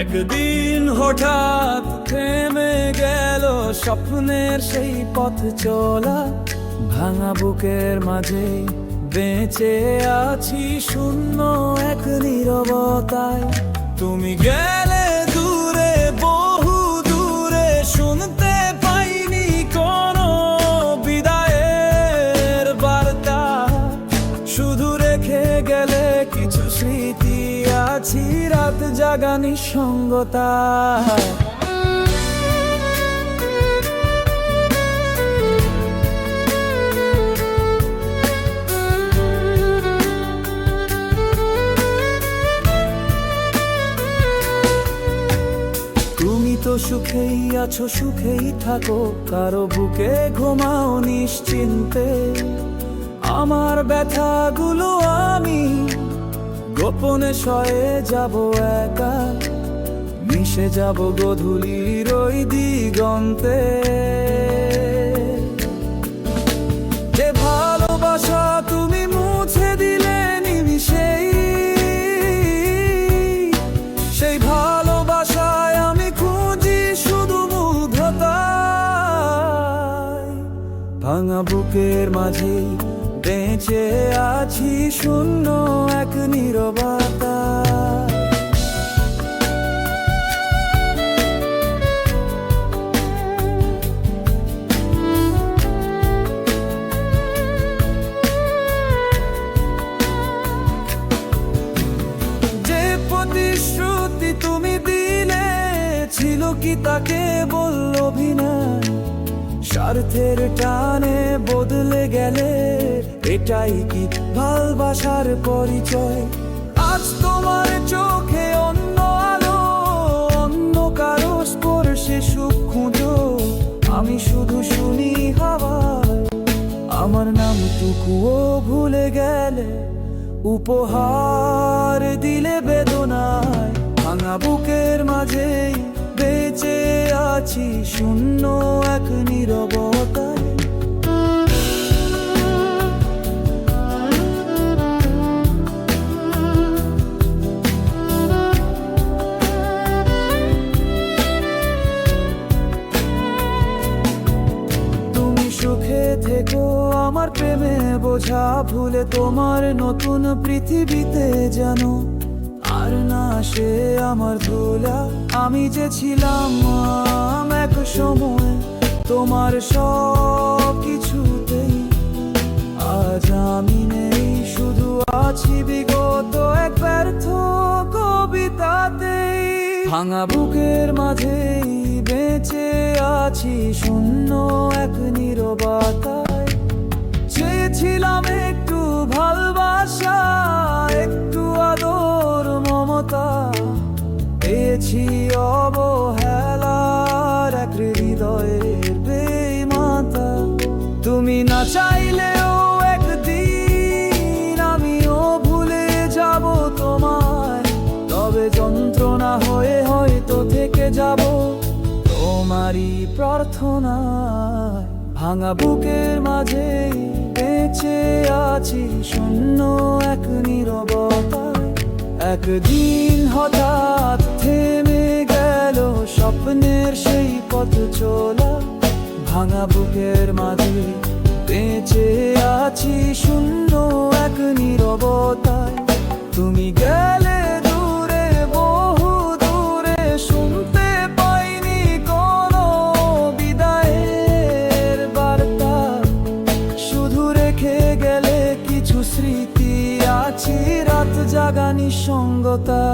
একদিন হঠাৎ থেমে গেল স্বপ্নের সেই পথ চলা। ভাঙা বুকের মাঝে বেঁচে আছি শূন্য এক নিরবতায়। তুমি গেলে আছি রাত জাগানি সঙ্গতা। তুমি তো সুখেই আছো, সুখেই থাকো, কারও বুকে ঘুমাও নিশ্চিন্তে। আমার ব্যথাগুলো আমি গোপনে শয়ে যাব একা, মিশে যাব গধূলির ওই দিগন্তে। যে ভালোবাসা তুমি মুছে দিলে নিমিশেই সেই ভালোবাসায় আমি খুঁজি শুধু মুগ্ধতায়। ভাঙা বুকের মাঝে বেঁচে আছি শূন্য এক নীরবতা। তুমি দিলে, ছিল কি তাকে বলল অভিনয়? স্বার্থের টানে বদলে গেলে এটাই কি ভালোবাসার পরিচয়? আজ তোমার চোখে অন্য আলো, অন্য কারও স্পর্শে সুখ খুঁজো। আমি শুধু শুনি হাওয়ায়, আমার নামটুকুও ভুলে গেলে উপহার দিলে বেদনায়। ভাঙা বুকের মাঝেই বেঁচে আছি, শূন্য এক নীরবতায়। থেকো আমার প্রেমে বোঝা ভুলে তোমার নতুন পৃথিবীতে জানো। আর না সে আমার ধুলা, আমি যে ছিলাম এক সময় তোমার সব কিছুতেই আজ আমি নেই, শুধু আছি বিগত এক ব্যর্থ কবিতাতেই। ভাঙা বুকের মাঝেই বেঁচে আছি শূন্য এক নীরবতায়। চেয়েছিলাম একটু ভালোবাসা, একটু আদর, মমতা। পেয়েছি অবহেলার এক হৃদয়ের বেমাতা তুমি না চাইলেও প্রার্থনায় ভাঙা বুকের মাঝে বেঁচে আছি শূন্য এক নীরবতায়। একদিন হঠাৎ থেমে গেল স্বপ্নের সেই পথ চলা। ভাঙা বুকের মাঝে বেঁচে আছি শূন্য এক নীরবতায়। তুমি গেলে কিছু স্মৃতি আছি রাত জাগানি সঙ্গতা